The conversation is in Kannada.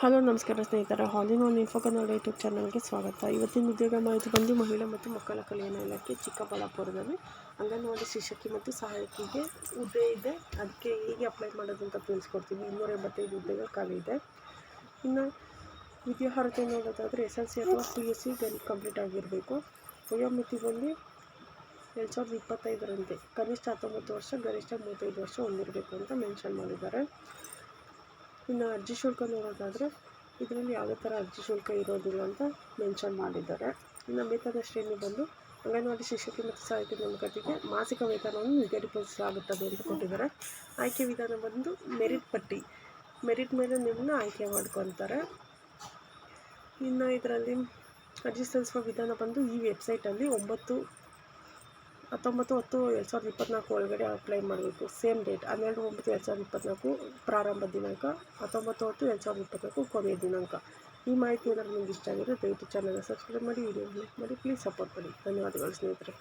ಹಲೋ, ನಮಸ್ಕಾರ ಸ್ನೇಹಿತರೆ. ಹಾಲಿನ ಒಂದು ಇನ್ಫೋ ಕನ್ನಡ ಯೂಟ್ಯೂಬ್ ಚಾನಲ್ಗೆ ಸ್ವಾಗತ. ಇವತ್ತಿನ ಉದ್ಯೋಗ ಮಾಹಿತಿ ಬಂದು ಮಹಿಳಾ ಮತ್ತು ಮಕ್ಕಳ ಕಲ್ಯಾಣ ಇಲಾಖೆ ಚಿಕ್ಕಬಳ್ಳಾಪುರದಲ್ಲಿ. ಅಂಗನವಾಡಿ ಶಿಕ್ಷಕಿ ಮತ್ತು ಸಹಾಯಕಿಗೆ ಹುದ್ದೆ ಇದೆ. ಅದಕ್ಕೆ ಹೇಗೆ ಅಪ್ಲೈ ಮಾಡೋದು ಅಂತ ತಿಳಿಸ್ಕೊಡ್ತೀವಿ ಇನ್ನೂರ ಎಂಬತ್ತೈದು ಹುದ್ದೆಗಳು ಖಾಲಿ ಇದೆ. ಇನ್ನು ವಿದ್ಯಾರ್ಹತೆ ನೋಡೋದಾದರೆ ಎಸ್ ಎಲ್ ಸಿ ಅಥವಾ ಪಿ ಯು ಸಿ ಕಂಪ್ಲೀಟ್ ಆಗಿರಬೇಕು. ವಯೋಮಿತಿ ಬಂದು ಎರಡು ಸಾವಿರದ ಇಪ್ಪತ್ತೈದರಂತೆ. ಕನಿಷ್ಠ ಹತ್ತೊಂಬತ್ತು ವರ್ಷ, ಗರಿಷ್ಠ ಮೂವತ್ತೈದು ವರ್ಷ ಹೊಂದಿರಬೇಕು ಅಂತ ಮೆನ್ಷನ್ ಮಾಡಿದ್ದಾರೆ. ಇನ್ನು ಅರ್ಜಿ ಶುಲ್ಕ ನೋಡೋದಾದರೆ ಇದರಲ್ಲಿ ಯಾವುದೇ ಥರ ಅರ್ಜಿ ಶುಲ್ಕ ಇರೋದಿಲ್ಲ ಅಂತ ಮೆನ್ಷನ್ ಮಾಡಿದ್ದಾರೆ. ಇನ್ನು ವೇತನ ಶ್ರೇಣಿ ಬಂದು ಅಂಗನವಾಡಿ ಶಿಕ್ಷಕಿ ಮತ್ತು ಸಹಾಯಕಿ ನೇಮಕಾತಿಗೆ ಮಾಸಿಕ ವೇತನವನ್ನು ನಿಗದಿಪಡಿಸಲಾಗುತ್ತದೆ ಅಂತ ಕೊಟ್ಟಿದ್ದಾರೆ. ಆಯ್ಕೆ ವಿಧಾನ ಬಂದು ಮೆರಿಟ್ ಪಟ್ಟಿ. ಮೆರಿಟ್ ಮೇಲೆ ನಿಮ್ಮನ್ನ ಆಯ್ಕೆ ಮಾಡ್ಕೊತಾರೆ ಇನ್ನು ಇದರಲ್ಲಿ ಅರ್ಜಿ ಸಲ್ಲಿಸುವ ವಿಧಾನ ಬಂದು ಈ ವೆಬ್ಸೈಟಲ್ಲಿ ಒಂಬತ್ತು ಹತ್ತೊಂಬತ್ತು ಹತ್ತು ಎರಡು ಸಾವಿರದ ಇಪ್ಪತ್ತ್ನಾಲ್ಕು ಒಳಗಡೆ ಅಪ್ಲೈ ಮಾಡಬೇಕು ಸೇಮ್ ಡೇಟ್ ಹನ್ನೆರಡು, ಒಂಬತ್ತು, ಎರಡು ಸಾವಿರದ ಇಪ್ಪತ್ತ್ನಾಲ್ಕು ಪ್ರಾರಂಭ ದಿನಾಂಕ ಹತ್ತೊಂಬತ್ತು ಹತ್ತು ಎರಡು ಸಾವಿರದ ಇಪ್ಪತ್ತ್ನಾಲ್ಕು ಕೊನೆಯ ದಿನಾಂಕ. ಈ ಮಾಹಿತಿ ಏನಾದರೂ ನಿಮ್ಗೆ ಇಷ್ಟ ಆಗಿದ್ರೆ ದಯವಿಟ್ಟು ಚಾನಲ್ನ ಸಬ್ಸ್ಕ್ರೈಬ್ ಮಾಡಿ ವಿಡಿಯೋ ಲೈಕ್ ಮಾಡಿ ಪ್ಲೀಸ್ ಸಪೋರ್ಟ್ ಮಾಡಿ. ಧನ್ಯವಾದಗಳು ಸ್ನೇಹಿತರೆ.